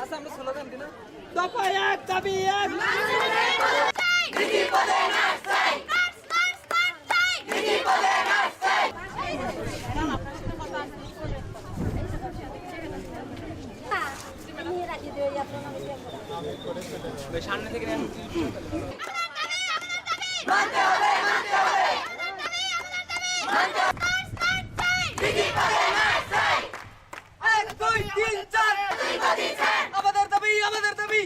আচ্ছা আমরা স্লোগান দিই না দফা এক দাবি এক সামনে থেকে নেন এক দুই তিন চার আমাদের দাবি আমাদের দাবি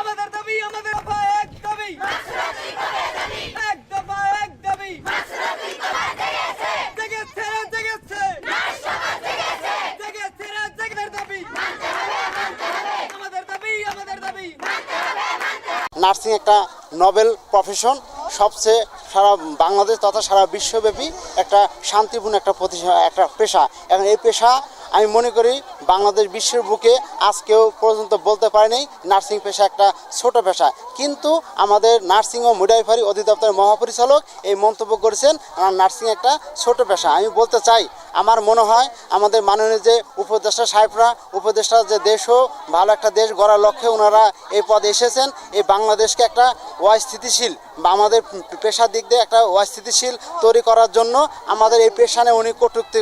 আমাদের দাবি আমাদের দফা এক দাবি এক দফা এক দাবি জেগেছে রে, জেগেছে জেগেছে রে, জেগেছে দাবি আমাদের দাবি আমাদের দাবি নার্সিং একটা নোবেল প্রফেশন, সবচেয়ে সারা বাংলাদেশ তথা সারা বিশ্বব্যাপী একটা শান্তিপূর্ণ একটা প্রতিষ্ঠা একটা পেশা। এবং এই পেশা আমি মনে করি বাংলাদেশ বিশ্বের বুকে আজকেও পর্যন্ত বলতে পারেনি নার্সিং পেশা একটা ছোট পেশা। কিন্তু আমাদের নার্সিং ও মিডওয়াইফারি অধিদপ্তরের মহাপরিচালক এই মন্তব্য করেছেন, আমার নার্সিং একটা ছোট পেশা। আমি বলতে চাই, আমার মনে হয় আমাদের মাননীয় যে উপদেষ্টা সাহেবরা, উপদেষ্টা যে দেশও ভালো একটা দেশ গড়ার লক্ষ্যে ওনারা এই পদে এসেছেন। এই বাংলাদেশকে একটা অস্থিতিশীল বা আমাদের পেশার দিক দিয়ে একটা অস্থিতিশীল তৈরি করার জন্য আমাদের এই পেশানে উনি কটূক্তি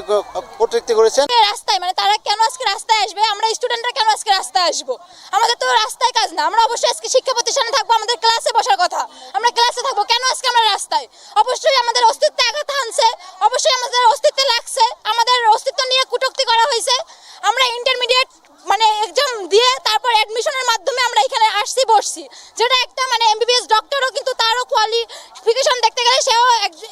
কটূক্তি করেছেন। রাস্তায় মানে তারা কেন আজকে রাস্তায় আসবে? আমরা স্টুডেন্টরা কেন আজকে রাস্তায় আসব? আমাদের তো রাস্তায় কাজ না। আমরা অবশ্যই আজকে শিক্ষা প্রতিষ্ঠানে থাকব, আমাদের ক্লাসে বসার কথা। আমরা ক্লাসে থাকব। কেন আজকে আমরা রাস্তায়? অবশ্যই আমাদের অস্তিত্বে আঘাত হানছে। অবশ্যই আমাদের অস্তিত্বে লাগছে। আমাদের অস্তিত্ব নিয়ে কটূক্তি করা হয়েছে। আমরা ইন্টারমিডিয়েট মানে এক্সাম দিয়ে তারপর অ্যাডমিশনের মাধ্যমে আমরা এখানে আসছি, বসছি। যেটা একটা মানে এমবিবিএস ডক্টরও কিন্তু তারও কোয়ালিফিকেশন দেখতে গেলে সেও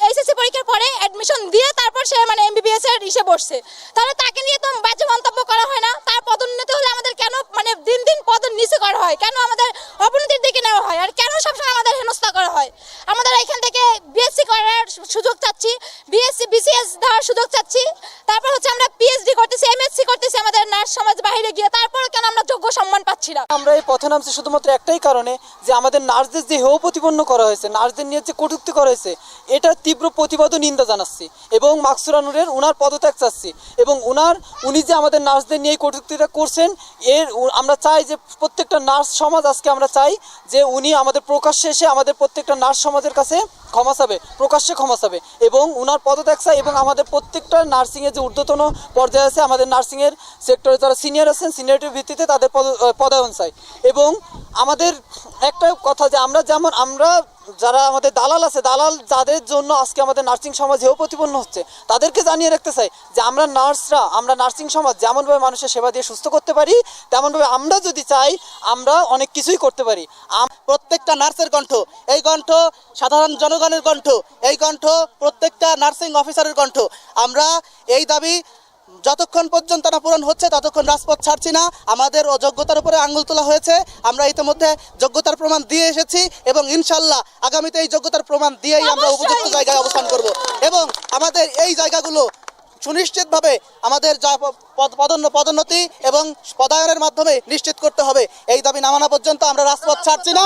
এইচএসসি পরীক্ষার পরে অ্যাডমিশন দিয়ে সে মানে এমবিবিএস এর ইসে বসছে। তাহলে তাকে নিয়ে তো বাজে মন্তব্য করা হয় না। তার পদোন্নতি হলে আমাদের কেন মানে দিন দিন পদ নিচে করা হয়? কেন আমাদের অবনতির দিকে নেওয়া হয়? আর কেন সবসময় আমাদের হেনস্থা করা হয়? আমাদের এখান থেকে বিএসসি করার সুযোগ চাচ্ছি। বিএসসি বিসিএস দেওয়ার সুযোগ চাচ্ছি। তারপর হচ্ছে আমরা পিএইচডি করতেছি এমএসসি করতেছি আমাদের নার্স সমাজ বাইরে গিয়ে তারপর কেন আমরা যোগ্য না। আমরা এই পথে নামছি শুধুমাত্র একটাই কারণে যে আমাদের নার্সদের যে হেয় প্রতিপন্ন করা হয়েছে, নার্সদের নিয়ে যে কটূক্তি করা হয়েছে এটার তীব্র প্রতিবাদ ও নিন্দা জানাচ্ছি এবং মাকসুরানুরের উনার পদত্যাগ চাচ্ছি এবং উনার, উনি যে আমাদের নার্সদের নিয়ে এই কটূক্তিটা করছেন, এর আমরা চাই যে প্রত্যেকটা নার্স সমাজ আজকে আমরা চাই যে উনি আমাদের প্রকাশ্যে এসে আমাদের প্রত্যেকটা নার্স সমাজের কাছে ক্ষমা চাবে, প্রকাশ্যে ক্ষমা চাবে এবং উনার পদত্যাগ চাই এবং আমাদের প্রত্যেকটা নার্সিংয়ের যে ঊর্ধ্বতন পর্যায়ে আছে, আমাদের নার্সিংয়ের সেক্টরে যারা সিনিয়র আছেন, সিনিয়রিটির ভিত্তিতে তাদের পদ আহ, চাই। এবং আমাদের একটা কথা যে আমরা যেমন আমরা যারা আমাদের দালাল আছে দালাল যাদের জন্য আজকে আমাদের নার্সিং সমাজ হেয় প্রতিপন্ন হচ্ছে তাদেরকে জানিয়ে রাখতে চাই যে আমরা নার্সরা আমরা নার্সিং সমাজ যেমনভাবে মানুষের সেবা দিয়ে সুস্থ করতে পারি তেমনভাবে আমরা যদি চাই আমরা অনেক কিছুই করতে পারি। প্রত্যেকটা নার্সের কণ্ঠ এই কণ্ঠ সাধারণ জনগণের কণ্ঠ এই কণ্ঠ প্রত্যেকটা নার্সিং অফিসারের কণ্ঠ। আমরা এই দাবি যতক্ষণ পর্যন্ত না পূরণ হচ্ছে ততক্ষণ রাজপথ ছাড়ছি না। আমাদের অযোগ্যতার উপরে আঙুল তোলা হয়েছে। আমরা ইতিমধ্যে যোগ্যতার প্রমাণ দিয়ে এসেছি এবং ইনশাল্লাহ আগামীতে এই যোগ্যতার প্রমাণ দিয়েই আমরা উপযুক্ত জায়গায় অবস্থান করব। এবং আমাদের এই জায়গাগুলো সুনিশ্চিতভাবে আমাদের যা পদোন্ন পদোন্নতি এবং পদায়নের মাধ্যমে নিশ্চিত করতে হবে। এই দাবি নামানো পর্যন্ত আমরা রাজপথ ছাড়ছি না।